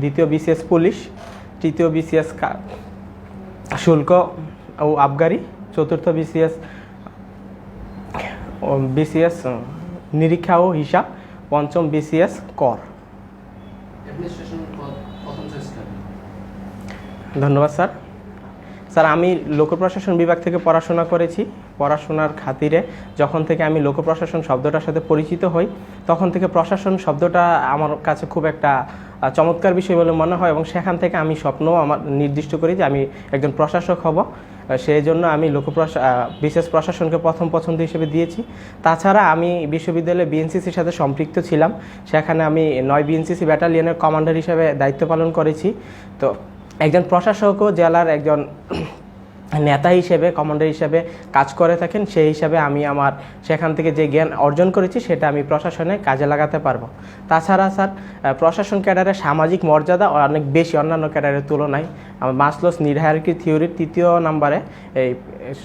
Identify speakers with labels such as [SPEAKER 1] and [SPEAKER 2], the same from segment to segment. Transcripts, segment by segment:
[SPEAKER 1] দ্বিতীয় BCS police তৃতীয় BCS শুল্ক ও আবগারি চতুর্থ বিসিএস বিসিএস নিরীক্ষা ও হিসাব পঞ্চম বিসিএস কর। ধন্যবাদ স্যার। স্যার আমি লোক প্রশাসন বিভাগ থেকে পড়াশোনা করেছি। পড়াশোনার খাতিরে যখন থেকে আমি লোক প্রশাসন শব্দটার সাথে পরিচিত হই তখন থেকে প্রশাসন শব্দটা আমার কাছে খুব একটা চমৎকার বিষয় বলে মনে হয় এবং সেখান থেকে আমি স্বপ্ন আমার নির্দিষ্ট করি যে আমি একজন প্রশাসক হব। সেই জন্য আমি লোক বিশেষ প্রশাসনকে প্রথম পছন্দ হিসেবে দিয়েছি। তাছাড়া আমি বিশ্ববিদ্যালয়ে বিএনসিসির সাথে সম্পৃক্ত ছিলাম। সেখানে আমি নয় বিএনসিসি ব্যাটালিয়নের কমান্ডার হিসেবে দায়িত্ব পালন করেছি। তো একজন প্রশাসকও জেলার একজন নেতা হিসেবে কমান্ডার হিসেবে কাজ করে থাকেন, সেই হিসাবে আমি আমার সেখান থেকে যে জ্ঞান অর্জন করেছি সেটা আমি প্রশাসনে কাজে লাগাতে পারব। তাছাড়া স্যার প্রশাসন ক্যাডারের সামাজিক মর্যাদা অনেক বেশি অন্যান্য ক্যাডারের তুলনায়। আমার মাসলোস নির্হায়ারকি থিওরির তৃতীয় নম্বরে এই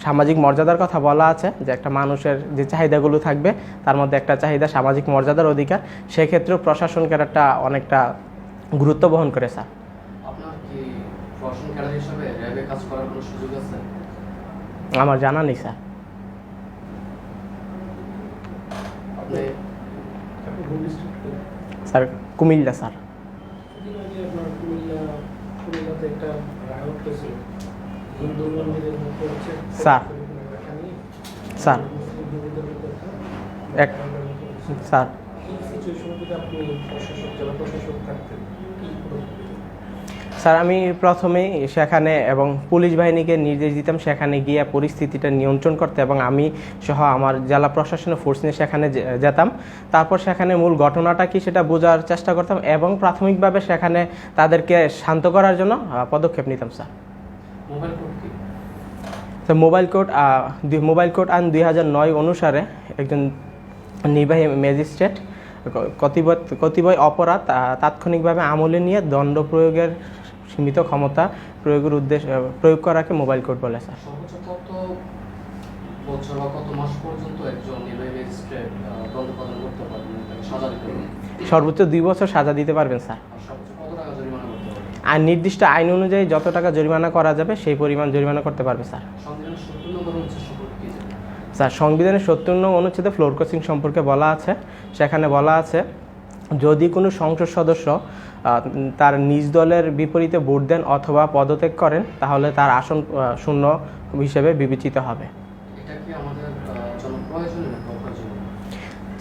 [SPEAKER 1] সামাজিক মর্যাদার কথা বলা আছে যে একটা মানুষের যে চাহিদাগুলো থাকবে, তার মধ্যে একটা চাহিদা সামাজিক মর্যাদার অধিকার। সেক্ষেত্রেও প্রশাসন ক্যাডারটা অনেকটা গুরুত্ব বহন করে, স্যার।
[SPEAKER 2] আপনার কি প্রশাসন ক্যাডার হিসাবে র্যাবে কাজ করার
[SPEAKER 1] আমার জানা নেই
[SPEAKER 3] sir.
[SPEAKER 1] Sir
[SPEAKER 3] Cumilla sir. Sir. Sir.
[SPEAKER 1] এক স্যার। স্যার আমি প্রথমেই সেখানে এবং পুলিশ বাহিনীকে নির্দেশ দিতাম সেখানে গিয়ে পরিস্থিতিটা নিয়ন্ত্রণ করতে এবং আমি সহ আমার জেলা প্রশাসনের ফোর্স নিয়ে সেখানে যেতাম। তারপর সেখানে মূল ঘটনাটা কি সেটা বোঝার চেষ্টা করতাম এবং প্রাথমিকভাবে সেখানে তাদেরকে শান্ত করার জন্য পদক্ষেপ নিতাম স্যার।
[SPEAKER 2] মোবাইল
[SPEAKER 1] তো মোবাইল কোড আইন দুই হাজার নয় অনুসারে একজন নির্বাহী ম্যাজিস্ট্রেট কতিপয় অপরাধ তাৎক্ষণিকভাবে আমলে নিয়ে দণ্ড প্রয়োগের সীমিত ক্ষমতা প্রয়োগের উদ্দেশ্য প্রয়োগ করাকে মোবাইল কোড বলে স্যার।
[SPEAKER 2] সর্বোচ্চ
[SPEAKER 1] দুই বছর সাজা দিতে পারবেন স্যার।
[SPEAKER 2] আর
[SPEAKER 1] নির্দিষ্ট আইন অনুযায়ী যত টাকা জরিমানা করা যাবে সেই পরিমাণ জরিমানা করতে পারবে স্যার। স্যার সংবিধানের সত্তর নং অনুচ্ছেদে ফ্লোর কোচিং সম্পর্কে বলা আছে। সেখানে বলা আছে যদি কোনো সংসদ সদস্য তার নিজ দলের বিপরীতে ভোট দেন অথবা পদত্যাগ করেন তাহলে তার আসন শূন্য হিসেবে বিবেচিত হবে।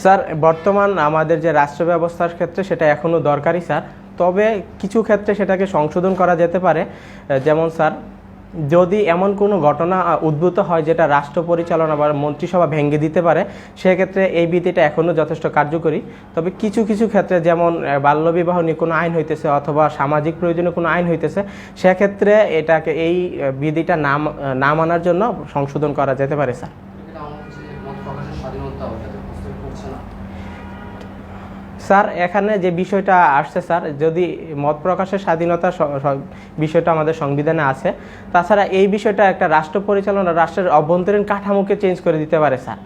[SPEAKER 1] স্যার বর্তমান আমাদের যে রাষ্ট্র ব্যবস্থার ক্ষেত্রে সেটা এখনও দরকারি স্যার। তবে কিছু ক্ষেত্রে সেটাকে সংশোধন করা যেতে পারে। যেমন স্যার যদি এমন কোনো ঘটনা উদ্ভূত হয় যেটা রাষ্ট্র পরিচালনা বা মন্ত্রিসভা ভেঙে দিতে পারে, সেক্ষেত্রে এই বিধিটা এখনও যথেষ্ট কার্যকরী। তবে কিছু কিছু ক্ষেত্রে যেমন বাল্যবিবাহ নিয়ে কোনো আইন হইতেছে অথবা সামাজিক প্রয়োজনে কোনো আইন হইতেছে, সেক্ষেত্রে এটাকে, এই বিধিটা নাম না মানার জন্য সংশোধন করা যেতে পারে, স্যার। স্যার, এখানে যে বিষয়টা আসছে স্যার, যদি মত প্রকাশের স্বাধীনতা বিষয়টা আমাদের সংবিধানে আছে, তাছাড়া এই বিষয়টা একটা রাষ্ট্র পরিচালনা, রাষ্ট্রের অভ্যন্তরীণ কাঠামোকে চেঞ্জ করে দিতে পারে স্যার।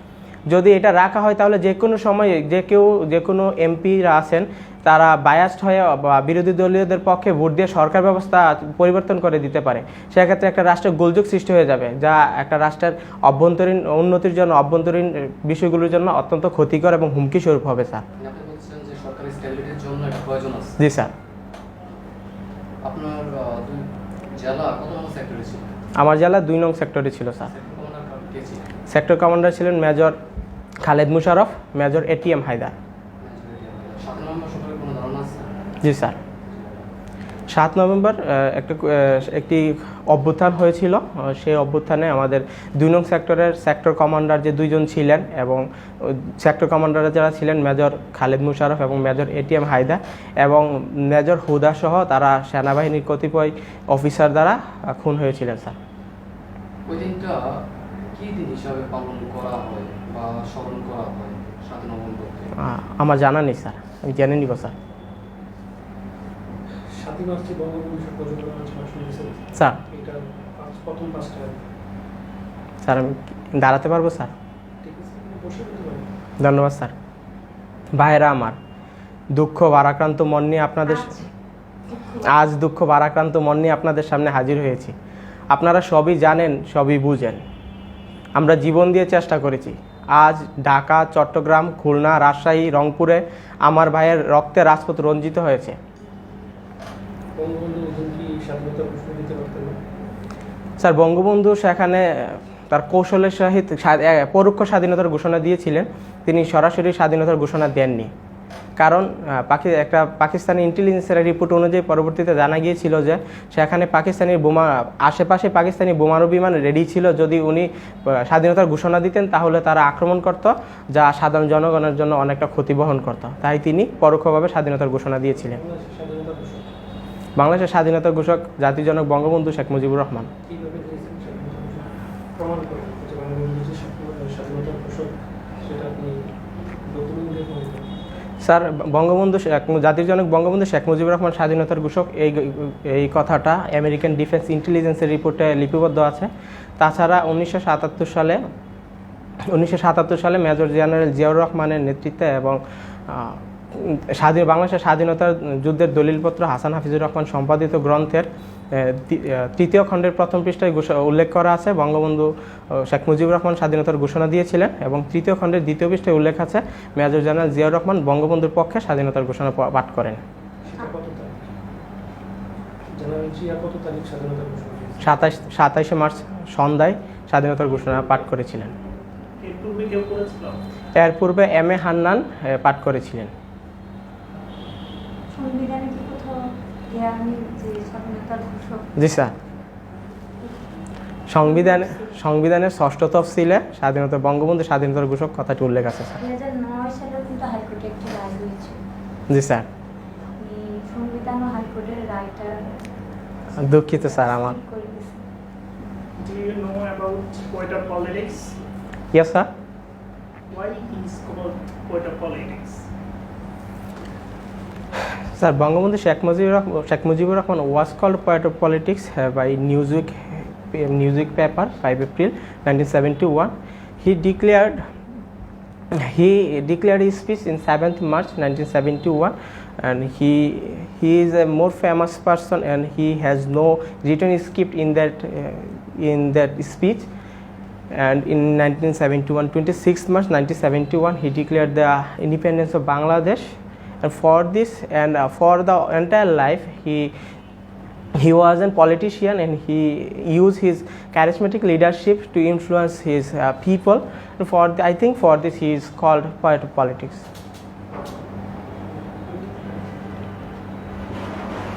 [SPEAKER 1] যদি এটা রাখা হয়, তাহলে যে কোনো সময় যে কেউ, যে কোনো এমপিরা আছেন, তারা বায়াসড হয়ে বা বিরোধী দলীয়দের পক্ষে ভোট দিয়ে সরকার ব্যবস্থা পরিবর্তন করে দিতে পারে। সেক্ষেত্রে একটা রাষ্ট্রের গোলযোগ সৃষ্টি হয়ে যাবে, যা একটা রাষ্ট্রের অভ্যন্তরীণ উন্নতির জন্য, অভ্যন্তরীণ বিষয়গুলোর জন্য অত্যন্ত ক্ষতিকর এবং হুমকি স্বরূপ হবে স্যার।
[SPEAKER 2] আছে?
[SPEAKER 1] জি স্যার।
[SPEAKER 2] আপনার জেলা কত নং সেক্টরে ছিল?
[SPEAKER 1] আমার জেলা দুই নং সেক্টরে ছিল স্যার।
[SPEAKER 2] সেক্টর কমান্ডার
[SPEAKER 1] ছিলেন? Major Khaled
[SPEAKER 2] Musharraf major A T M Haider.
[SPEAKER 1] G sir. সাত নভেম্বর একটা একটি অভ্যুত্থান হয়েছিল। সেই অভ্যুত্থানে আমাদের দুই নং সেক্টরের সেক্টর কমান্ডার যে দুইজন ছিলেন এবং সেক্টর কমান্ডারে যারা ছিলেন মেজর খালেদ মুশারফ এবং মেজর এটিএম হায়দা এবং মেজর হুদা সহ তারা সেনাবাহিনীর কতিপয় অফিসার দ্বারা খুন হয়েছিলেন স্যার।
[SPEAKER 2] ওই দিনটা কি দিন হিসাবে পালন করা হয় বা স্মরণ করা হয় সাত নভেম্বরকে?
[SPEAKER 1] আমার জানা নেই স্যার। আমি জেনে নিব স্যার। স্যার।
[SPEAKER 3] এটা প্রথম পাঁচটা
[SPEAKER 1] স্যার আমি দাঁড়াতে পারব স্যার? ধন্যবাদ স্যার। ভাইরা আমার দুঃখ ভারাক্রান্ত মন নিয়ে আপনাদের আজ দুঃখ ভারাক্রান্ত মন নিয়ে আপনাদের সামনে হাজির হয়েছি। আপনারা সবই জানেন সবই বুঝেন। আমরা জীবন দিয়ে চেষ্টা করেছি। আজ ঢাকা চট্টগ্রাম খুলনা রাজশাহী রংপুরে আমার ভাইয়ের রক্তে রাজপথ রঞ্জিত হয়েছে
[SPEAKER 3] বঙ্গবন্ধু ওজন কি স্বাধীনতা ঘোষণা দিতে পারতেন না
[SPEAKER 1] স্যার, বঙ্গবন্ধু সেখানে তার কৌশলের সহিত পরোক্ষ স্বাধীনতার ঘোষণা দিয়েছিলেন। তিনি সরাসরি স্বাধীনতার ঘোষণা দেননি। কারণ পাকি, একটা পাকিস্তানি ইন্টেলিজেন্সের রিপোর্ট অনুযায়ী পরবর্তীতে জানা গিয়েছিল যে সেখানে পাকিস্তানি বোমা, আশেপাশে পাকিস্তানি বোমারু বিমান রেডি ছিল। যদি উনি স্বাধীনতার ঘোষণা দিতেন, তাহলে তারা আক্রমণ করত, যা সাধারণ জনগণের জন্য অনেকটা ক্ষতি বহন করত। তাই তিনি পরোক্ষভাবে স্বাধীনতার ঘোষণা দিয়েছিলেন।
[SPEAKER 3] বাংলাদেশের স্বাধীনতা
[SPEAKER 1] ঘোষক, জাতিজনক বঙ্গবন্ধু শেখ মুজিবুর রহমান
[SPEAKER 3] কীভাবে দিয়েছেন স্বাধীনতা ঘোষণা প্রমাণ করেন যে যে স্বাধীনতার ঘোষক, সেটা আপনি করেন।
[SPEAKER 1] স্যার, বঙ্গবন্ধু জাতির জনক বঙ্গবন্ধু শেখ মুজিবুর রহমান স্বাধীনতার ঘোষক, এই এই কথাটা আমেরিকান ডিফেন্স ইন্টেলিজেন্সের রিপোর্টে লিপিবদ্ধ আছে। তাছাড়া উনিশশো সাতাত্তর সালে, উনিশশো সাতাত্তর সালে মেজর জেনারেল জিয়াউর রহমানের নেতৃত্বে এবং স্বাধীন বাংলাদেশের স্বাধীনতার যুদ্ধের দলিলপত্র হাসান হাফিজুর রহমান সম্পাদিত গ্রন্থের তৃতীয় খণ্ডের প্রথম পৃষ্ঠায় উল্লেখ করা আছে। বঙ্গবন্ধু শেখ মুজিবুর রহমান স্বাধীনতার ঘোষণা দিয়েছিলেন এবং তৃতীয় খণ্ডের দ্বিতীয় পৃষ্ঠায় উল্লেখ আছে মেজর জেনারেল জিয়াউর রহমান বঙ্গবন্ধুর পক্ষে স্বাধীনতার ঘোষণা পাঠ করেন। সাতাশ সাতাইশে মার্চ সন্ধ্যায় স্বাধীনতার ঘোষণা পাঠ করেছিলেন।
[SPEAKER 3] এর পূর্বে
[SPEAKER 1] এম এ হান্নান পাঠ করেছিলেন
[SPEAKER 4] সংবিধানে কি কোথাও দেয়া নেই যে স্বাধীনতার ঘোষক
[SPEAKER 1] জি স্যার। সংবিধান সংবিধানের ষষ্ঠ তফসিলে স্বাধীনতা বঙ্গবন্ধু স্বাধীনতার ঘোষক কথাটি উল্লেখ আছে স্যার। জি স্যার। দুঃখিত স্যার আমার? Yes sir
[SPEAKER 5] Why is called politics?
[SPEAKER 1] sir Bangabandhu Sheikh Mujibur Rahman Sheikh Mujibur Rahman was called poet of politics by Newsweek Newsweek paper five April nineteen seventy one he declared he declared his speech in 7th March 1971 and he he is a more famous person and he has no written script in that uh, in that speech and in 1971 26th March 1971 he declared the independence of Bangladesh and for this and uh, for the entire life he he was a politician and he used his charismatic leadership to influence his uh, people and for the, i think for this he is called poet of politics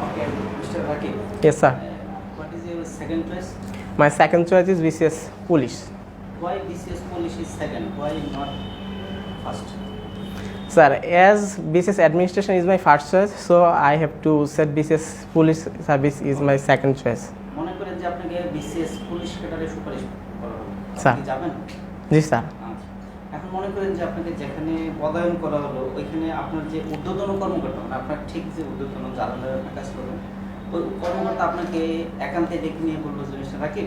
[SPEAKER 6] Okay, Mr. Rakib.
[SPEAKER 1] yes sir
[SPEAKER 6] What is your second choice?
[SPEAKER 1] my second choice is vcs police
[SPEAKER 6] Why BCS Polish is second? Why not first?
[SPEAKER 1] Sir as bcs administration is my first choice so i have to set bcs police service is my second choice.
[SPEAKER 6] মনে করেন যে আপনাকে BCS police ক্যাডারে সুপারিশ করা হলো।
[SPEAKER 1] Sir.
[SPEAKER 6] যাবেন?
[SPEAKER 1] জি sir
[SPEAKER 6] আচ্ছা। এখন মনে করেন যে আপনাকে যেখানে পদায়ন করা হলো ওইখানে আপনার যে ঊর্ধ্বতন কর্মকর্তা মানে আপনার ঠিক যে ঊর্ধ্বতন যার কাজ করবেন ওই কর্মকর্তা আপনাকে একান্তে ডেকে নিয়ে বলল জিনিসটা রাখি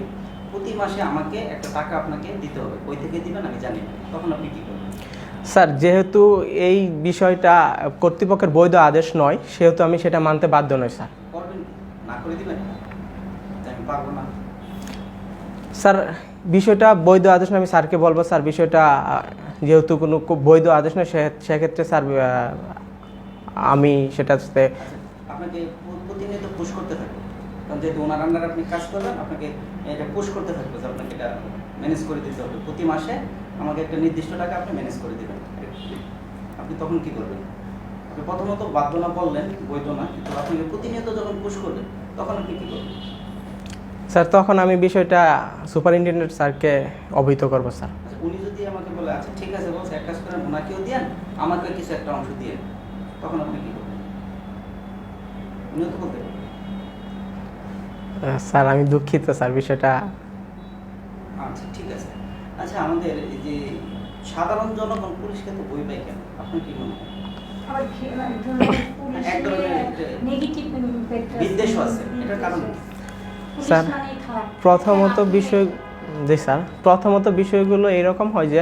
[SPEAKER 6] প্রতি মাসে আমাকে একটা টাকা আপনাকে দিতে হবে। ওই থেকে দিবেন আমি জানি তখন আপনি কি করবেন?
[SPEAKER 1] স্যার যেহেতু এই বিষয়টা কর্তৃপক্ষের বৈধ আদেশ নয় সেহেতু আমি সেটা মানতে বাধ্য নই স্যার। স্যার বিষয়টা বৈধ আদেশ না আমি স্যারকে বলব স্যার বিষয়টা যেহেতু কোনো বৈধ আদেশ নয় সেক্ষেত্রে স্যার আমি সেটা
[SPEAKER 6] আচ্ছা, আপনাকে প্রতিনিয়ত পুশ করতে থাকবে। কারণ যেহেতু ওনার আন্ডারে আপনি কাজ করবেন আপনাকে এটা পুশ করতে থাকবে আপনাকে এটা ম্যানেজ করে দিতে হবে। প্রতি মাসে আমাকে একটা নির্দিষ্ট টাকা আপনি ম্যানেজ করে দেবেন। আপনি তখন কি করবেন? আপনি প্রথমত বাধ্য না বললেন বৈধ না কিন্তু আপনাকে প্রতিনিয়ত যখন পুশ করবেন তখন আপনি কি করবেন
[SPEAKER 1] স্যার তখন আমি বিষয়টা সুপারিনটেন্ডেন্ট স্যারকে অবহিত করব স্যার।
[SPEAKER 6] আচ্ছা উনি যদি আমাকে বলে আচ্ছা ঠিক আছে বলছে এক কাজ করেন ওনাকেও দিয়েন আমাকে কিছু একটা অংশ দিয়ে তখন আপনি কি করবেন? উনিও তো বলতে
[SPEAKER 1] স্যার আমি দুঃখিত স্যার বিষয়টা।
[SPEAKER 6] আচ্ছা ঠিক আছে। আচ্ছা আমাদের এই যে সাধারণ জনগণ পুলিশকে তো বই পায় কেন? আপনার কি মনে হয়?
[SPEAKER 4] আবার এক ধরনের নেগেটিভ ইম্প্যাক্ট
[SPEAKER 6] আছে। এটার কারণ
[SPEAKER 1] স্যার, প্রথমত বিষয় জি স্যার। প্রথমত বিষয়গুলো এরকম হয় যে,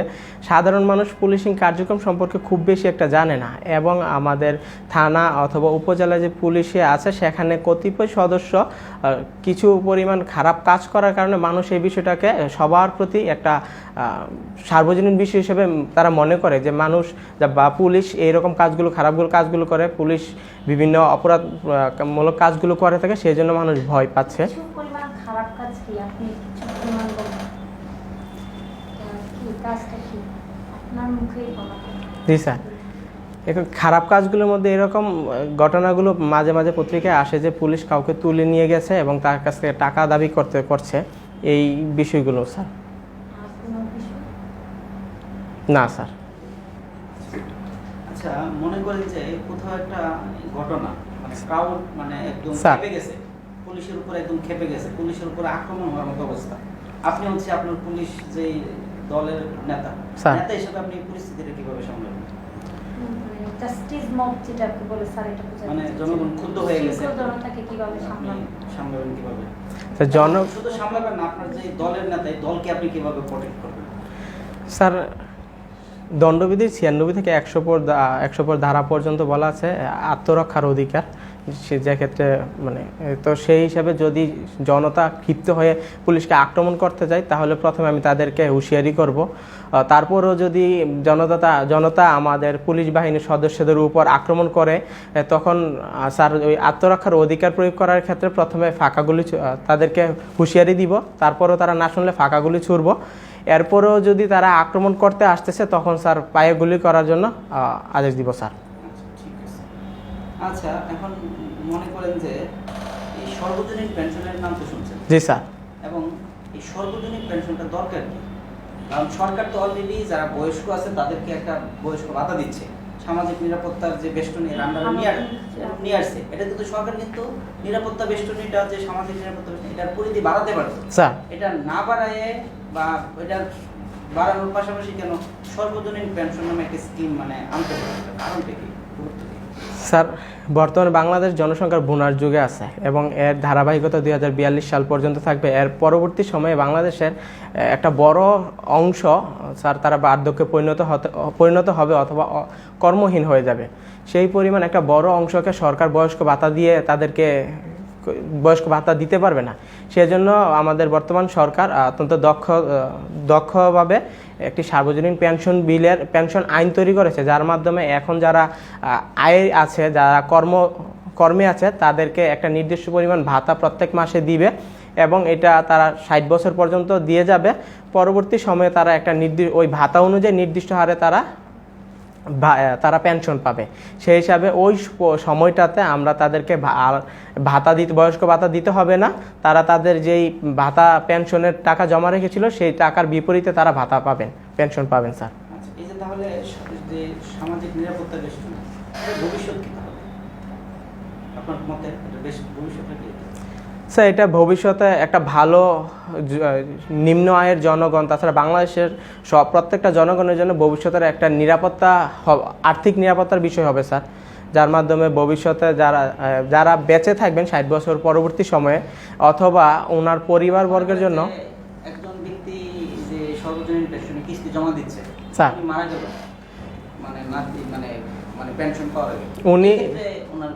[SPEAKER 1] সাধারণ মানুষ পুলিশিং কার্যক্রম সম্পর্কে খুব বেশি একটা জানে না এবং আমাদের থানা অথবা উপজেলা যে পুলিশে আছে, সেখানে কতিপয় সদস্য কিছু পরিমাণ খারাপ কাজ করার কারণে মানুষ এই বিষয়টাকে সবার প্রতি একটা সার্বজনীন বিষয় হিসেবে তারা মনে করে যে, মানুষ বা পুলিশ এইরকম কাজগুলো, খারাপগুলো কাজগুলো করে, পুলিশ বিভিন্ন অপরাধমূলক কাজগুলো করে থাকে সেই জন্য মানুষ ভয় পাচ্ছে।
[SPEAKER 4] খারাপ কাজ কি আপনি কিছু পরিমাণ বলুন আহ, কি কাজটা কি? আপনার মুখেই বলা
[SPEAKER 1] জি স্যার। এখন খারাপ কাজগুলোর মধ্যে এরকম ঘটনাগুলো মাঝে মাঝে পত্রিকায় আসে যে পুলিশ কাউকে তুলে নিয়ে গেছে এবং তার কাছ থেকে টাকা দাবি করতে করছে। এই বিষয়গুলো স্যার। না স্যার।
[SPEAKER 6] আচ্ছা মনে করেন যে কোথাও একটা ঘটনা মানে ক্রাউড মানে একদম খেপে গেছে পুলিশের উপর একদম খেপে গেছে পুলিশের উপর আক্রমণ হওয়ার মতো অবস্থা। আপনি হচ্ছে আপনার পুলিশ যে দলের নেতা।
[SPEAKER 1] স্যার।
[SPEAKER 6] নেতা হিসেবে আপনি পরিস্থিতিটা কীভাবে সামলাবেন?
[SPEAKER 4] জাস্টিস মব যেটাকে বলে স্যার এটা
[SPEAKER 6] মানে জনগণ ক্ষুব্ধ হয়ে গেছে।
[SPEAKER 4] জনতাকে কীভাবে সামলাবেন?
[SPEAKER 6] সামলাবেন কীভাবে?
[SPEAKER 1] জন
[SPEAKER 6] শুধু সামলাবেন না আপনার যে দলের নেতা এই দলকে আপনি কীভাবে প্রোটেক্ট করবেন?
[SPEAKER 1] স্যার দণ্ডবিধির ছিয়ানব্বই থেকে একশো পর দা- একশো পর ধারা পর্যন্ত বলা আছে আত্মরক্ষার অধিকার। সে ক্ষেত্রে মানে তো সেই হিসাবে যদি জনতা ক্ষিপ্ত হয়ে পুলিশকে আক্রমণ করতে যায়, তাহলে প্রথমে আমি তাদেরকে হুঁশিয়ারি করব। তারপরও যদি জনতা জনতা আমাদের পুলিশ বাহিনীর সদস্যদের উপর আক্রমণ করে তখন স্যার ওই আত্মরক্ষার অধিকার প্রয়োগ করার ক্ষেত্রে প্রথমে ফাঁকাগুলি তাদেরকে হুঁশিয়ারি দিব, তারপরও তারা না শুনলে ফাঁকাগুলি ছুড়ব। এরপরেও যদি তারা আক্রমণ করতে আসতেছে, তখন স্যার পায়ে গুলি করার জন্য আদেশ দিব, স্যার।
[SPEAKER 6] আচ্ছা এখন মনে করেন যে এই সর্বজনীন পেনশনের নাম তো শুনছেন।
[SPEAKER 1] জি স্যার।
[SPEAKER 6] এবং এই সর্বজনীন পেনশনটা দরকার কি? কারণ সরকার তো অলরেডি যারা বয়স্ক আছে তাদেরকে একটা বয়স্ক ভাতা দিচ্ছে। সামাজিক নিরাপত্তার যে বেষ্টনী এর নিয়ে নিয়ে আসছে। এটা কিন্তু সরকার কিন্তু নিরাপত্তা বেষ্টনীটা যে সামাজিক নিরাপত্তা এটার পরিধি বাড়াতে পারতো
[SPEAKER 1] স্যার।
[SPEAKER 6] এটা না বাড়ায় বা এটা বাড়ানোর পাশাপাশি কেন সর্বজনীন পেনশন নামে একটা স্কিম মানে আনতে পারবে কারণটা কি?
[SPEAKER 1] স্যার, বর্তমানে বাংলাদেশ জনসংখ্যার বোনার যুগে আছে এবং এর ধারাবাহিকতা দু হাজার বিয়াল্লিশ সাল পর্যন্ত থাকবে। এর পরবর্তী সময়ে বাংলাদেশের একটা বড় অংশ, স্যার, তারা বার্ধক্যে পরিণত হতে, পরিণত হবে অথবা কর্মহীন হয়ে যাবে। সেই পরিমাণ একটা বড় অংশকে সরকার বয়স্ক ভাতা দিয়ে তাদেরকে বয়স্ক ভাতা দিতে পারবে না। সেজন্য আমাদের বর্তমান সরকার অত্যন্ত দক্ষ, দক্ষভাবে একটি সার্বজনীন পেনশন বিলের, পেনশন আইন তৈরি করেছে, যার মাধ্যমে এখন যারা আয় আছে, যারা কর্ম, কর্মে আছে, তাদেরকে একটা নির্দিষ্ট পরিমাণ ভাতা প্রত্যেক মাসে দিবে এবং এটা তারা ষাট বছর পর্যন্ত দিয়ে যাবে। পরবর্তী সময়ে তারা একটা নির্দিষ্ট ওই ভাতা অনুযায়ী নির্দিষ্ট হারে তারা তারা পেনশন পাবে। সেই হিসাবে ওই সময়টাতে আমরা তাদেরকে ভাতা দিতে, বয়স্ক ভাতা দিতে হবে না। তারা তাদের যেই ভাতা পেনশনের টাকা জমা রেখেছিল, সেই টাকার বিপরীতে তারা ভাতা পাবেন পেনশন পাবেন, স্যার।
[SPEAKER 6] আচ্ছা ভবিষ্যৎ কি আপনার মতে বেশ, ভবিষ্যৎটা কি?
[SPEAKER 1] স্যার এটা ভবিষ্যতে একটা ভালো নিম্ন আয়ের জনগণ তাছাড়া বাংলাদেশের সব প্রত্যেকটা জনগণের জন্য ভবিষ্যতের একটা নিরাপত্তা আর্থিক নিরাপত্তার বিষয় হবে স্যার। যার মাধ্যমে ভবিষ্যতে যারা যারা বেঁচে থাকবেন ষাট বছর পরবর্তী সময়ে অথবা ওনার পরিবারবর্গের জন্য
[SPEAKER 6] একজন ব্যক্তি যে সর্বজনীন পেনশনে কিস্তি জমা দিচ্ছে
[SPEAKER 1] স্যার।
[SPEAKER 6] উনি মারা গেল। মানে মানে মানে পেনশন পাওয়ার আগে
[SPEAKER 1] উনি-
[SPEAKER 6] ওনার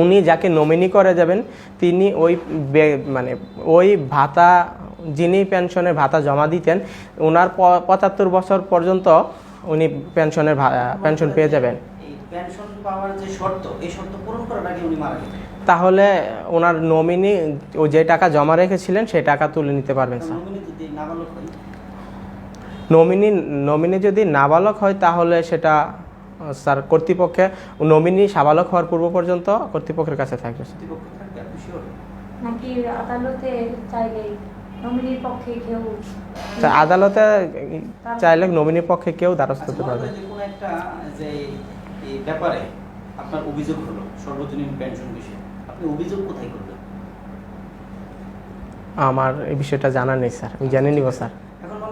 [SPEAKER 1] উনি যাকে নমিনি করে যাবেন তিনি ওই মানে ওই ভাতা যিনি পেনশনের ভাতা জমা দিতেন ওনার পঁচাত্তর বছর পর্যন্ত উনি পেনশনের পেনশন পেয়ে যাবেন।
[SPEAKER 6] পেনশন পাওয়ার যে শর্ত এই শর্ত পূরণ করার আগে উনি মারা গেলেন?
[SPEAKER 1] তাহলে ওনার নমিনি ও যে টাকা জমা রেখেছিলেন সেই টাকা তুলে নিতে পারবেন স্যার।
[SPEAKER 6] নমিনি যদি নাবালক হয়?
[SPEAKER 1] নমিনি যদি নাবালক হয় তাহলে সেটা স্যার কর্তৃপক্ষে নমিনি সাবালক হওয়ার পূর্ব পর্যন্ত কর্তৃপক্ষের কাছে থাকবে স্যার।
[SPEAKER 4] নাকি আদালতে চাইলে নমিনির পক্ষে কেউ
[SPEAKER 1] আদালতে চাইলে নমিনির পক্ষে কেউ দ্বারস্থ
[SPEAKER 6] আচ্ছা
[SPEAKER 1] হতে পারবে।
[SPEAKER 6] কোনো একটা যে ব্যাপারে আপনার অভিযোগ হলো সর্বজনীন পেনশন বিষয়ে আপনি অভিযোগ কোথায় করবেন
[SPEAKER 1] আমার এই বিষয়টা জানা নেই স্যার। আমি জেনে নিব স্যার।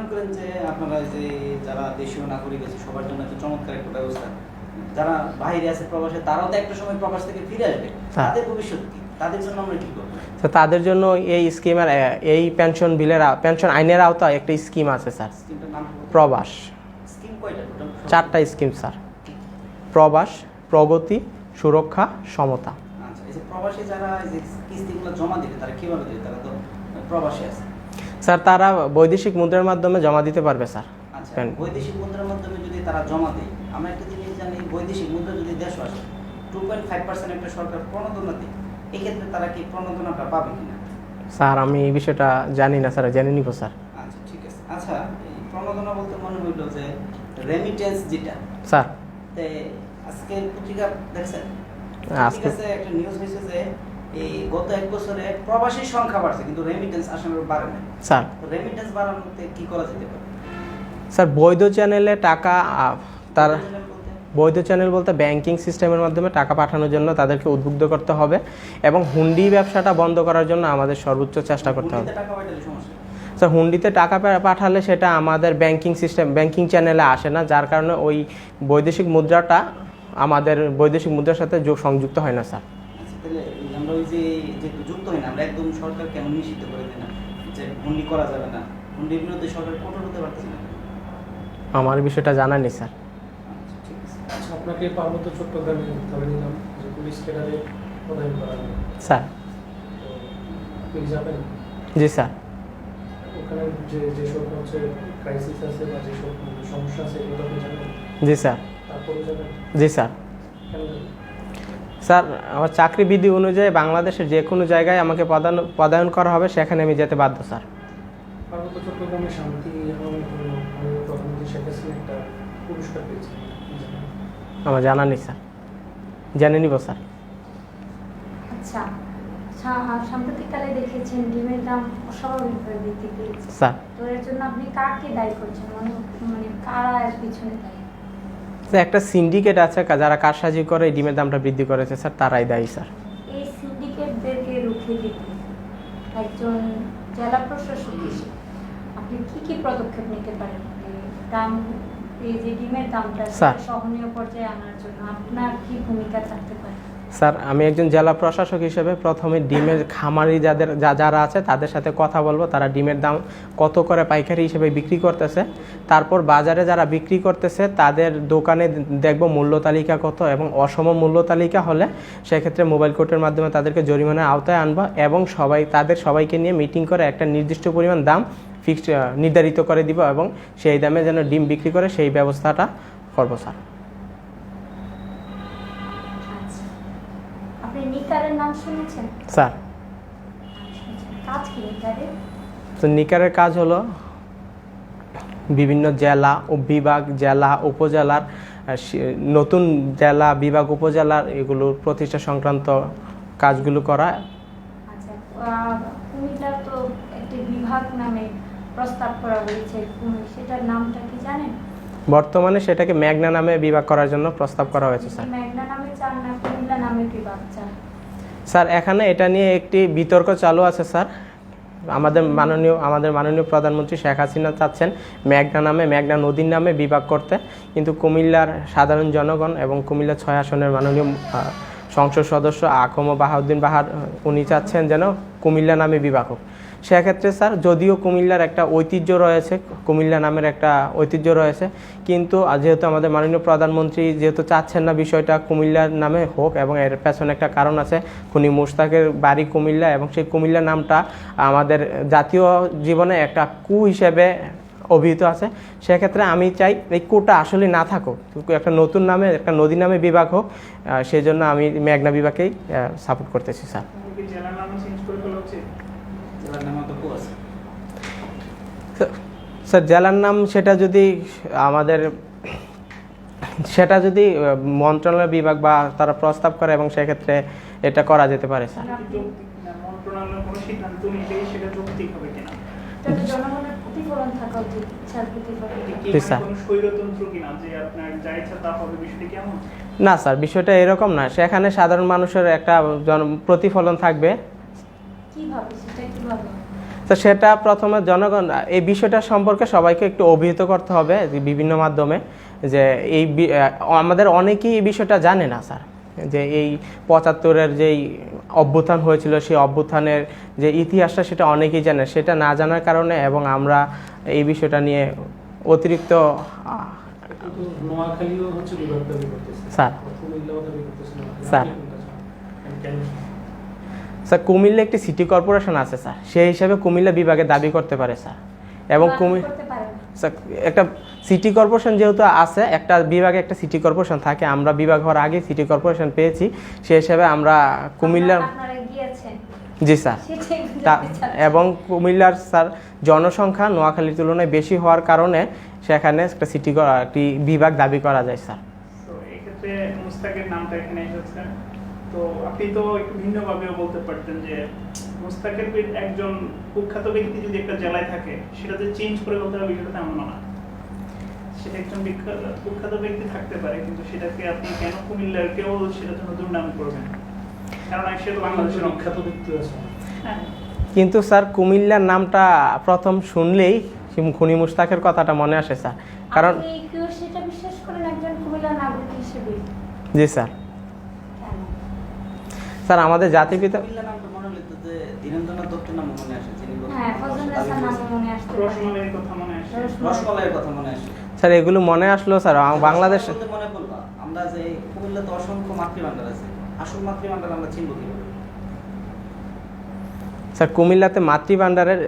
[SPEAKER 6] মনে করেন যে আপনারা যে যারা দেশীয় নাগরিক আছে সবার জন্য একটা চমৎকার একটা ব্যবস্থা। যারা বাইরে আছে প্রবাসে তারাও তো একটা সময় প্রবাস থেকে ফিরে আসবে। তাদের ভবিষ্যৎ কি? তাদের জন্য আমরা কি করব?
[SPEAKER 1] তো তাদের জন্য এই স্কিমের এই পেনশন বিলের পেনশন আইনের আওতায় একটা স্কিম আছে স্যার। প্রবাস। চারটা স্কিম স্যার। প্রবাস প্রগতি সুরক্ষা সমতা।
[SPEAKER 6] আচ্ছা এই যে প্রবাসী যারা কিস্তিগুলো জমা দিবে তারা কীভাবে দিবে? তারা তো প্রবাসী আছে।
[SPEAKER 1] স্যার তারা বৈদেশিক মুদ্রার মাধ্যমে জমা দিতে পারবে স্যার।
[SPEAKER 6] আচ্ছা বৈদেশিক মুদ্রার মাধ্যমে যদি তারা জমা দেয় আমরা একটা জিনিস জানি বৈদেশিক মুদ্রা যদি দেশ আসে টু পয়েন্ট ফাইভ পার্সেন্ট একটা সরকার প্রণোদনা দেয় এক্ষেত্রে তারা কি প্রণোদনাটা পাবে কিনা?
[SPEAKER 1] স্যার আমি এই বিষয়টা জানি না স্যার জেনে নিব স্যার।
[SPEAKER 6] আচ্ছা ঠিক আছে। আচ্ছা প্রণোদনা বলতে মনে হইল যে রেমিটেন্স যেটা
[SPEAKER 1] স্যার।
[SPEAKER 6] আজকে পত্রিকা দেখছেন?
[SPEAKER 1] আজকে
[SPEAKER 6] আজকে একটা নিউজ হয়েছে যে এই গত এক বছরে প্রবাসী সংখ্যা বাড়ছে কিন্তু রেমিটেন্স আসলে বাড়ে না
[SPEAKER 1] স্যার।
[SPEAKER 6] রেমিটেন্স বাড়ানোতে কি করা যেতে পারে?
[SPEAKER 1] স্যার বৈধ চ্যানেলে টাকা তার বৈধ চ্যানেল বলতে? ব্যাংকিং সিস্টেমের মাধ্যমে টাকা পাঠানোর জন্য তাদেরকে উদ্বুদ্ধ করতে হবে এবং হুন্ডি ব্যবসাটা বন্ধ করার জন্য আমাদের সর্বোচ্চ চেষ্টা করতে হবে। স্যার হুন্ডিতে টাকা পাঠালে সেটা আমাদের ব্যাংকিং সিস্টেম ব্যাংকিং চ্যানেলে আসে না যার কারণে ওই বৈদেশিক মুদ্রাটা আমাদের বৈদেশিক মুদ্রার সাথে যোগ সংযুক্ত হয় না স্যার
[SPEAKER 6] আচ্ছা তাহলে এই আমরা ওই যে যেহেতু যুক্ত হয় না আমরা একদম সরকার কেমন নিষিদ্ধ করে দিই না? যে হুন্ডি করা যাবে না। হুন্ডির বিরুদ্ধে সরকার কঠোর হতে পারতেছে না
[SPEAKER 1] আমার বিষয়টা জানা নেই স্যার।
[SPEAKER 6] আচ্ছা ঠিক আছে।
[SPEAKER 3] আচ্ছা আপনাকে পার্বত্য চট্টগ্রামে ধরে নিলাম যে পুলিশ ক্যাডারে প্রদান করা হবে
[SPEAKER 1] স্যার।
[SPEAKER 3] আপনি যাবেন?
[SPEAKER 1] জি স্যার।
[SPEAKER 3] ওখানে যে যেসব হচ্ছে ক্রাইসিস আছে বা যেসব সমস্যা আছে এগুলো আপনি জানেন
[SPEAKER 1] জি স্যার।
[SPEAKER 3] তারপরে যাবেন?
[SPEAKER 1] জি স্যার।
[SPEAKER 3] কেন যাবেন?
[SPEAKER 1] স্যার আমার চাকরি বিধি অনুযায়ী বাংলাদেশের যে কোনো জায়গায় আমাকে পদায়ন পদায়ন করা হবে সেখানে আমি যেতে বাধ্য স্যার? আমার জানা নেই স্যার। জেনে নিব স্যার।
[SPEAKER 4] আচ্ছা সাম্প্রতিককালে দেখেছেন ডিমের দাম অস্বাভাবিকভাবে বৃদ্ধি পেয়েছে।
[SPEAKER 1] স্যার।
[SPEAKER 4] তো এর জন্য আপনি কাকে দায়ী করছেন? মানে মানে কারা এর পিছনে দায়ী?
[SPEAKER 1] স্যার একটা সিন্ডিকেট আছে যারা কারসাজি করে এই ডিমের দামটা বৃদ্ধি করেছে স্যার তারাই দায়ী স্যার।
[SPEAKER 4] এই সিন্ডিকেটদেরকে রুখে দিতে একজন জেলা প্রশাসক হিসেবে আপনি কি কি পদক্ষেপ নিতে পারেন? দাম এই যে ডিমের দামটা। সহনীয় পর্যায়ে আনার জন্য আপনার কি ভূমিকা থাকতে পারে?
[SPEAKER 1] স্যার, আমি একজন জেলা প্রশাসক হিসেবে প্রথমে ডিমের খামারি যাদের যা- যারা আছে তাদের সাথে কথা বলব। তারা ডিমের দাম কত করে পাইকারি হিসেবে বিক্রি করতেছে। তারপর বাজারে যারা বিক্রি করতেছে, তাদের দোকানে দেখব মূল্য তালিকা কত এবং অসম মূল্য তালিকা হলে সেক্ষেত্রে মোবাইল কোর্টের মাধ্যমে তাদেরকে জরিমানার আওতায় আনব এবং সবাই, তাদের সবাইকে নিয়ে মিটিং করে একটা নির্দিষ্ট পরিমাণ দাম ফিক্সড, নির্ধারিত করে দিব এবং সেই দামে যেন ডিম বিক্রি করে সেই ব্যবস্থাটা করব, স্যার
[SPEAKER 4] আচ্ছা নাম শুনেছেন?
[SPEAKER 1] স্যার।
[SPEAKER 4] কাজ কি
[SPEAKER 1] তো নিকারের কাজ হলো বিভিন্ন জেলা ও বিভাগ জেলা উপজেলার নতুন জেলা বিভাগ উপজেলার এগুলোর প্রতিষ্ঠা সংক্রান্ত কাজগুলো করা।
[SPEAKER 4] আচ্ছা কুমিল্লার তো একটি বিভাগ নামে প্রস্তাব করা হয়েছে সেটার নামটা কি জানেন?
[SPEAKER 1] বর্তমানে সেটাকে মেঘনা নামে বিভাগ করার জন্য প্রস্তাব করা হয়েছে স্যার।
[SPEAKER 4] নামে চান না কুমিল্লা নামে বিভাগ চান
[SPEAKER 1] স্যার, এখানে এটা নিয়ে একটি বিতর্ক চালু আছে, স্যার। আমাদের মাননীয় আমাদের মাননীয় প্রধানমন্ত্রী শেখ হাসিনা চাচ্ছেন মেঘনা নামে ম্যাগনা নদীর নামে বিভাগ করতে। কিন্তু কুমিল্লার সাধারণ জনগণ এবং কুমিল্লা ছয় আসনের মাননীয় সংসদ সদস্য আকম বাহাউদ্দিন বাহার, উনি চাচ্ছেন যেন কুমিল্লা নামে বিভাগ হোক। সেক্ষেত্রে স্যার, যদিও কুমিল্লার একটা ঐতিহ্য রয়েছে, কুমিল্লা নামের একটা ঐতিহ্য রয়েছে, কিন্তু যেহেতু আমাদের মাননীয় প্রধানমন্ত্রী যেহেতু চাচ্ছেন না বিষয়টা কুমিল্লার নামে হোক এবং এর পেছনে একটা কারণ আছে, খুনি মুশতাকের বাড়ি কুমিল্লা এবং সেই কুমিল্লা নামটা আমাদের জাতীয় জীবনে একটা কু হিসেবে অভিহিত আছে। সেক্ষেত্রে আমি চাই এই কুটা আসলে না থাকুক, একটা নতুন নামে, একটা নদী নামে বিভাগ হোক সেই জন্য আমি মেঘনা বিভাগকেই সাপোর্ট করতেছি, স্যার
[SPEAKER 5] আমাকে কি জেলার নাম চেঞ্জ করে ফেলা উচিত
[SPEAKER 6] জেলার নামে তো কু আছে
[SPEAKER 1] স্যার জেলার নাম সেটা যদি আমাদের সেটা যদি মন্ত্রণালয় বিভাগ বা তারা প্রস্তাব করে এবং সেক্ষেত্রে এটা করা যেতে পারে। স্যার
[SPEAKER 5] না মন্ত্রণালয় কোনো সিদ্ধান্ত নিলেই সেটা যৌক্তিক হবে কিনা?
[SPEAKER 4] তাতে জনগণের প্রতিফলন থাকা উচিত ইচ্ছার প্রতিফলন।
[SPEAKER 5] এটা কি
[SPEAKER 1] জি, স্যার।
[SPEAKER 5] কোনো স্বৈরতন্ত্র কিনা যে আপনার যা ইচ্ছা তা হবে বিষয়টি কেমন?
[SPEAKER 1] না স্যার বিষয়টা এরকম না। সেখানে সাধারণ মানুষের একটা জন প্রতিফলন থাকবে।
[SPEAKER 4] কীভাবে
[SPEAKER 1] তো সেটা প্রথমে জনগণ এই বিষয়টা সম্পর্কে সবাইকে একটু অভিহিত করতে হবে বিভিন্ন মাধ্যমে যে এই আমাদের অনেকেই এই বিষয়টা জানে না স্যার। যে এই পঁচাত্তরের যেই অভ্যুত্থান হয়েছিল সেই অভ্যুত্থানের যে ইতিহাসটা সেটা অনেকেই জানে। সেটা না জানার কারণে এবং আমরা এই বিষয়টা নিয়ে অতিরিক্ত স্যার। স্যার। স্যার কুমিল্লা একটি সিটি কর্পোরেশন আছে স্যার। সেই হিসাবে কুমিল্লা বিভাগে দাবি করতে পারে স্যার। এবং স্যার একটা সিটি কর্পোরেশন যেহেতু আছে একটা বিভাগে একটা সিটি কর্পোরেশন থাকে আমরা বিভাগ হওয়ার আগে সিটি কর্পোরেশন পেয়েছি। সেই হিসাবে আমরা কুমিল্লার জি স্যার। তা- এবং কুমিল্লার স্যার জনসংখ্যা নোয়াখালীর তুলনায় বেশি হওয়ার কারণে সেখানে একটা সিটি একটি বিভাগ দাবি করা যায় স্যার।
[SPEAKER 5] মুস্তাকের নামটা এখানে এসেছে। তো আপনি তো একটু ভিন্নভাবেও বলতে পারতেন যে মুস্তাকের একজন কুখ্যাত ব্যক্তি যদি একটা জেলায় থাকে সেটাতে চেঞ্জ করে বলতে হবে বিষয়টা তেমন না। সেটা একজন বিখ্যাত কুখ্যাত ব্যক্তি থাকতে পারে কিন্তু সেটাকে আপনি কেন কুমিল্লার কেউ সেটা জন্য দুর্নাম করবেন? কারণ সে তো বাংলাদেশের
[SPEAKER 3] বিখ্যাত ব্যক্তি আছে।
[SPEAKER 5] হ্যাঁ।
[SPEAKER 1] কিন্তু স্যার কুমিল্লার নামটা প্রথম শুনলেই খুনি মুস্তাকের কথাটা মনে আসে স্যার। কারণ
[SPEAKER 4] সেটা বিশ্বাস করেন একজন কুমিল্লা নাগরিক হিসেবে?
[SPEAKER 1] জি স্যার। স্যার আমাদের জাতিপিতা
[SPEAKER 6] কুমিল্লা নামটা মনে হলে তো যে দীনেন্দ্রনাথ দত্তের নাম মনে আসে যিনি প্রথম
[SPEAKER 4] হ্যাঁ। মনে
[SPEAKER 5] মনে
[SPEAKER 6] মনে
[SPEAKER 1] স্যার এগুলো মনে আসলো স্যার বাংলাদেশ
[SPEAKER 6] আমরা যে কুমিল্লাতে অসংখ্য মাতৃভান্ডার আছে আসল মাতৃভান্ডার আমরা চিনব কীভাবে?
[SPEAKER 1] স্যার কুমিল্লাতে মাতৃভাণ্ডারের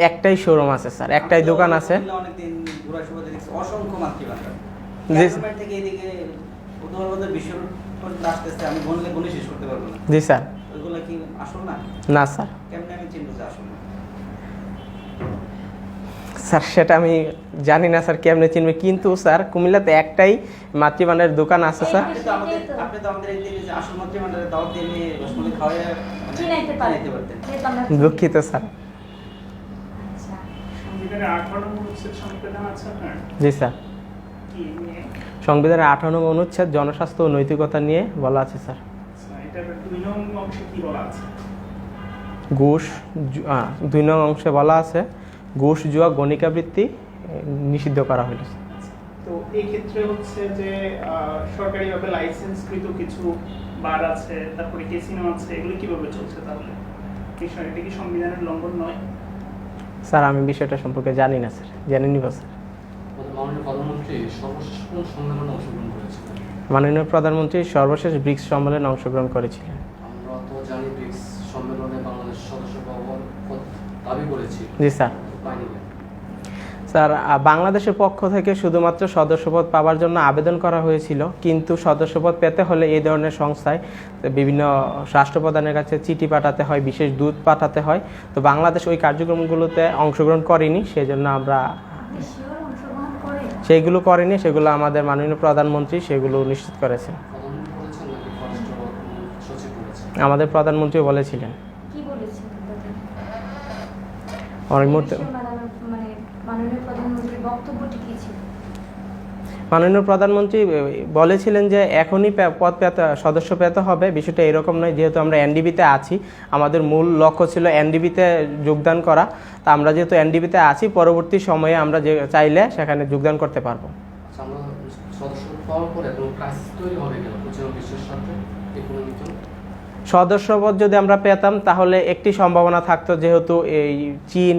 [SPEAKER 1] একটাই শোরুম আছে স্যার একটাই দোকান আছে।
[SPEAKER 6] অনেকদিন ঘোরার সুবাদে দেখছি অসংখ্য মাতৃভান্ডার
[SPEAKER 1] জি।
[SPEAKER 6] থেকে এদিকে আমি গণলে গণে শেষ করতে পারব না।
[SPEAKER 1] জি স্যার।
[SPEAKER 6] ওইগুলো কি আসল না?
[SPEAKER 1] না স্যার।
[SPEAKER 6] কেমনে আমি চিনবো যে আসল? না
[SPEAKER 1] স্যার সেটা আমি জানি না স্যার কেমনে চিনবে। কিন্তু স্যার কুমিল্লাতে একটাই মাতৃভাণ্ডারের দোকান আছে স্যার।
[SPEAKER 6] মানে
[SPEAKER 1] দুঃখিত স্যার।
[SPEAKER 4] আচ্ছা।
[SPEAKER 1] জি স্যার। সংবিধানের আঠান্ন অনুচ্ছেদ জনস্বাস্থ্য ও নৈতিকতা নিয়ে বলা আছে স্যার।
[SPEAKER 5] দুই নং অংশে বলা আছে?
[SPEAKER 1] ঘুষ দুই নং অংশে বলা আছে ঘুষ জুয়া গণিকাবৃত্তি নিষিদ্ধ করা হয়েছে
[SPEAKER 5] তো এই ক্ষেত্রে হচ্ছে যে সরকারিভাবে লাইসেন্সকৃত কিছু বার আছে তারপরে আছে এগুলো কীভাবে চলছে তাহলে? এটা কি সংবিধানের লঙ্ঘন নয়?
[SPEAKER 1] স্যার আমি বিষয়টা সম্পর্কে জানি না স্যার। জানি নিব স্যার।
[SPEAKER 2] মাননীয় প্রধানমন্ত্রী সর্বশেষ কোন সম্মেলনে অংশগ্রহণ করেছিলেন?
[SPEAKER 1] মাননীয় প্রধানমন্ত্রী সর্বশেষ ব্রিক্স সম্মেলনে অংশগ্রহণ করেছিলেন।
[SPEAKER 2] আমরা তো জানি ব্রিক্স সম্মেলনে বাংলাদেশ সদস্য দাবি করেছি
[SPEAKER 1] জি স্যার। স্যার বাংলাদেশের পক্ষ থেকে শুধুমাত্র সদস্যপদ পাওয়ার জন্য আবেদন করা হয়েছিল কিন্তু সদস্যপদ পেতে হলে এই ধরনের সংস্থায় বিভিন্ন রাষ্ট্রপ্রধানের কাছে চিঠি পাঠাতে হয় বিশেষ দূত পাঠাতে হয়। তো বাংলাদেশ ওই কার্যক্রমগুলোতে অংশগ্রহণ করেনি সেজন্য আমরা
[SPEAKER 4] আপনি শিওর অংশগ্রহণ করেন
[SPEAKER 1] সেইগুলো করেনি সেগুলো আমাদের মাননীয় প্রধানমন্ত্রী সেগুলো নিশ্চিত করেছেন। আমাদের প্রধানমন্ত্রী বলেছিলেন? অনেক মুহূর্তে
[SPEAKER 4] মানে মাননীয়
[SPEAKER 1] প্রধানমন্ত্রী বলেছিলেন যে এখনই পদ পেতে সদস্য পেতে হবে। বিষয়টা এরকম নয়, যেহেতু আমরা এনডিবিতে আছি, আমাদের মূল লক্ষ্য ছিল এনডিবিতে যোগদান করা। তা আমরা যেহেতু এনডিবিতে আছি, পরবর্তী সময়ে আমরা যে চাইলে সেখানে যোগদান করতে পারব।
[SPEAKER 2] আচ্ছা সদস্য পাওয়ার পরে তৈরি হবে কিনা পশ্চিমা বিশ্বের সাথে ইকোনমিক
[SPEAKER 1] সদস্যপদ যদি আমরা পেতাম, তাহলে একটি সম্ভাবনা থাকতো যেহেতু এই চীন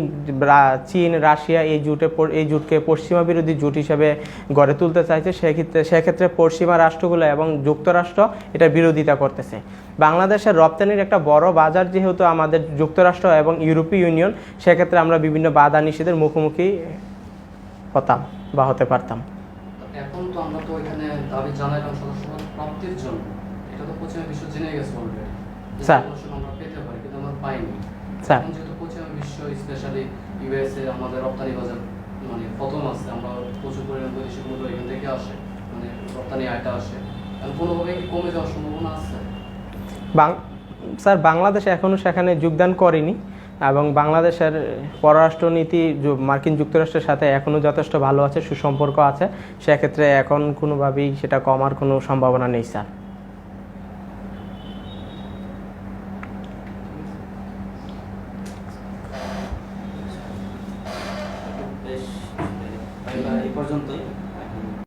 [SPEAKER 1] চীন, রাশিয়া এই জোটে এই জোটকে পশ্চিমা বিরোধী জোট হিসেবে গড়ে তুলতে চাইছে। সেক্ষেত্রে সেক্ষেত্রে পশ্চিমা রাষ্ট্রগুলো এবং যুক্তরাষ্ট্র এটা বিরোধিতা করতেছে। বাংলাদেশের রপ্তানির একটা বড় বাজার যেহেতু আমাদের যুক্তরাষ্ট্র এবং ইউরোপীয় ইউনিয়ন, সেক্ষেত্রে আমরা বিভিন্ন বাধা নিষেধের মুখোমুখি হতাম বা হতে পারতাম।
[SPEAKER 2] এখন তো আমরা তো এখানে দাবি জানাইলাম সদস্যপদ প্রাপ্তির জন্য। এটা তো পশ্চিমা বিশ্ব জেনে গেছে অলরেডি
[SPEAKER 1] স্যার।
[SPEAKER 2] আমরা পেতে পারি কিন্তু আমরা পাইনি।
[SPEAKER 1] স্যার।
[SPEAKER 2] যেহেতু পশ্চিমা বিশ্ব স্পেশালি ইউএসএ আমাদের রপ্তানি বাজার মানে প্রথম আছে আমরা প্রচুর পরিমাণ বৈদেশিক মূল্য এখান থেকে আসে মানে রপ্তানি আয়টা আসে। কোনোভাবে কি কমে যাওয়ার সম্ভাবনা আছে?
[SPEAKER 1] বাং স্যার বাংলাদেশ এখনও সেখানে যোগদান করেনি এবং বাংলাদেশের পররাষ্ট্রনীতি যু- মার্কিন যুক্তরাষ্ট্রের সাথে এখনও যথেষ্ট ভালো আছে সুসম্পর্ক আছে। সেক্ষেত্রে এখন কোনোভাবেই সেটা কমার কোনো সম্ভাবনা নেই স্যার।